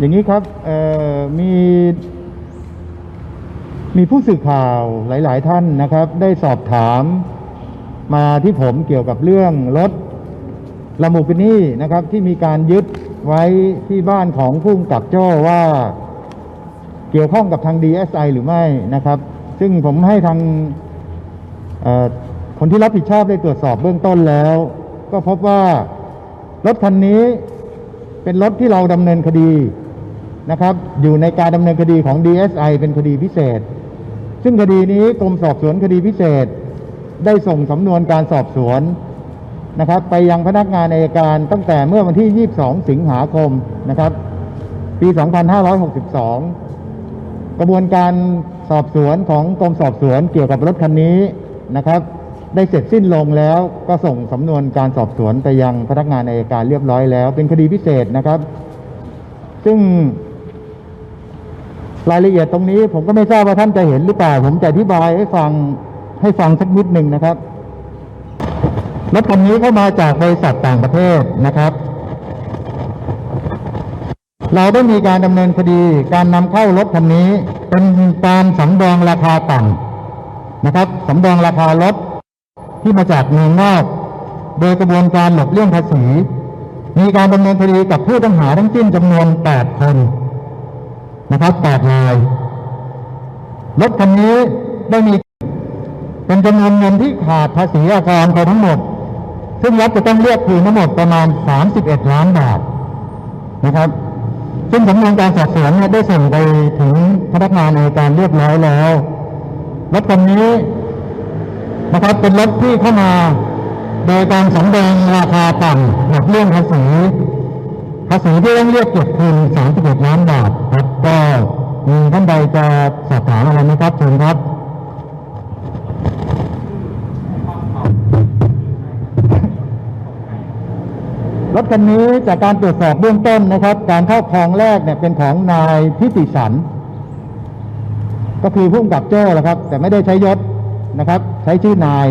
อย่างนี้ครับมีมีผู้สื่อข่าวหลาย ๆ ท่านนะครับ ได้สอบถามมาที่ผมเกี่ยวกับเรื่องรถลาโมกินี่นะครับ ที่มีการยึดไว้ที่บ้านของผู้กำกับโจ้ว่าเกี่ยวข้องกับทาง DSI หรือไม่นะครับ ซึ่งผมให้ทางคนที่รับผิดชอบได้ตรวจสอบเบื้องต้นแล้ว ก็พบว่ารถคันนี้เป็นรถที่เราดำเนินคดี นะครับ อยู่ในการดำเนินคดีของ DSI เป็นคดีพิเศษ ซึ่งคดีนี้กรมสอบสวนคดีพิเศษ ได้ส่งสำนวนการสอบสวนนะครับ ไปยังพนักงานอายการตั้งแต่เมื่อวันที่ 22 สิงหาคมนะครับ ปี 2562 กระบวนการสอบสวนของกรมสอบสวนเกี่ยวกับรถคันนี้นะครับได้เสร็จสิ้นลงแล้วก็ส่งสำนวนการสอบสวนไปยังพนักงานอายการเรียบร้อยแล้ว เป็นคดีพิเศษนะครับ ซึ่ง รายละเอียดตรงนี้ผมก็ไม่ทราบว่าท่านจะเห็นหรือเปล่า ผมจะอธิบายให้ฟังให้ฟังสักนิดหนึ่งนะครับรถคันนี้เข้ามาจากบริษัทต่างประเทศนะครับ เราได้มีการดำเนินคดีการนำเข้ารถคันนี้เป็นการสำรองราคาต่ำนะครับสำรองราคารถที่มาจากเมืองนอก โดยกระบวนการหลบเลี่ยงภาษี มีการดำเนินคดีกับผู้ต้องหาทั้งสิ้นจำนวน 8 คน นะครับ8รายรถคันนี้ได้มีเป็นจำนวนเงินที่ขาดภาษีอากรไปทั้งหมด ซึ่งรัฐจะต้องเรียกคืนทั้งหมดประมาณ 31 ล้านบาทนะครับ ซึ่งสำนวนการสอบสวนเนี่ยได้ส่งไปถึงพนักงานในการเรียบร้อยแล้วรถคันนี้นะครับเป็นรถที่เข้ามา โดยการสำแดงราคาต่ำหลักเลี่ยงภาษี ษีที่ต้องเรียกเก็บคืน31ล้านบาทครับก็มีท่านใดจะสอบถามอะไรไหมครับเชิญครับรถคันนี้จากการตรวจสอบเบื้องต้นนะครับ การเข้าครองแรกเนี่ยเป็นของนายทิติสัน ก็คือผู้กับโจ้แหละครับ แต่ไม่ได้ใช้ยศนะครับ ใช้ชื่อนาย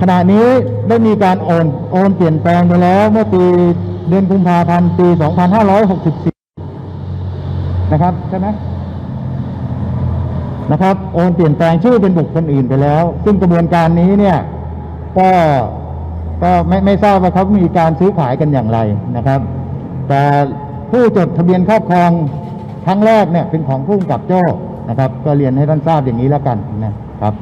ขณะนี้ได้มีการโอนโอนเปลี่ยนแปลงไปแล้วเมื่อปีเดือนกุมภาพันธ์ปี 2564 นะครับใช่ไหมนะครับโอนเปลี่ยนแปลงชื่อเป็นบุคคลอื่นไปแล้ว ซึ่งกระบวนการนี้เนี่ยก็ก็ไม่ไม่ทราบว่าเขามีการซื้อขายกันอย่างไรนะครับ แต่ผู้จดทะเบียนครอบครองครั้งแรกเนี่ยเป็นของผู้กับโจ้นะครับ ก็เรียนให้ท่านทราบอย่างนี้แล้วกันนะครับ